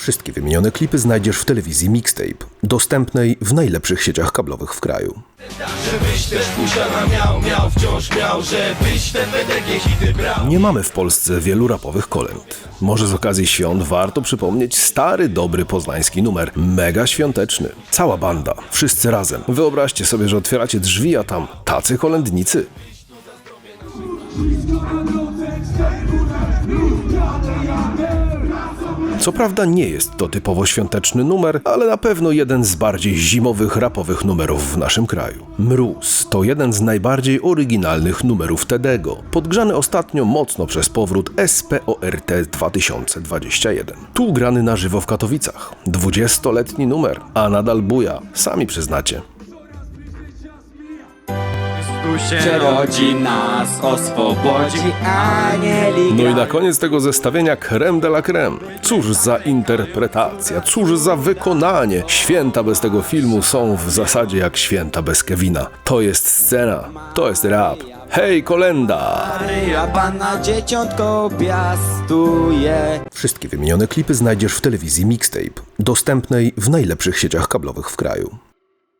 Wszystkie wymienione klipy znajdziesz w telewizji Mixtape, dostępnej w najlepszych sieciach kablowych w kraju. Żebyś też pusiana miał, miał, wciąż miał Żebyś te PDG hity brał Nie mamy w Polsce wielu rapowych kolęd. Może z okazji świąt warto przypomnieć stary, dobry poznański numer, mega świąteczny. Cała banda, wszyscy razem. Wyobraźcie sobie, że otwieracie drzwi, a tam tacy kolędnicy. Co prawda nie jest to typowo świąteczny numer, ale na pewno jeden z bardziej zimowych rapowych numerów w naszym kraju. Mróz to jeden z najbardziej oryginalnych numerów Tedego, podgrzany ostatnio mocno przez powrót SPORT 2021. Tu grany na żywo w Katowicach. 20-letni numer, a nadal buja, sami przyznacie. Tu się rodzi nas oswobodzi anieli No i na koniec tego zestawienia creme de la creme. Cóż za interpretacja, cóż za wykonanie. Święta bez tego filmu są w zasadzie jak święta bez Kevina. To jest scena, to jest rap. Hej, kolenda! Maryja Panna Dzieciątko piastuje Wszystkie wymienione klipy znajdziesz w telewizji Mixtape, dostępnej w najlepszych sieciach kablowych w kraju.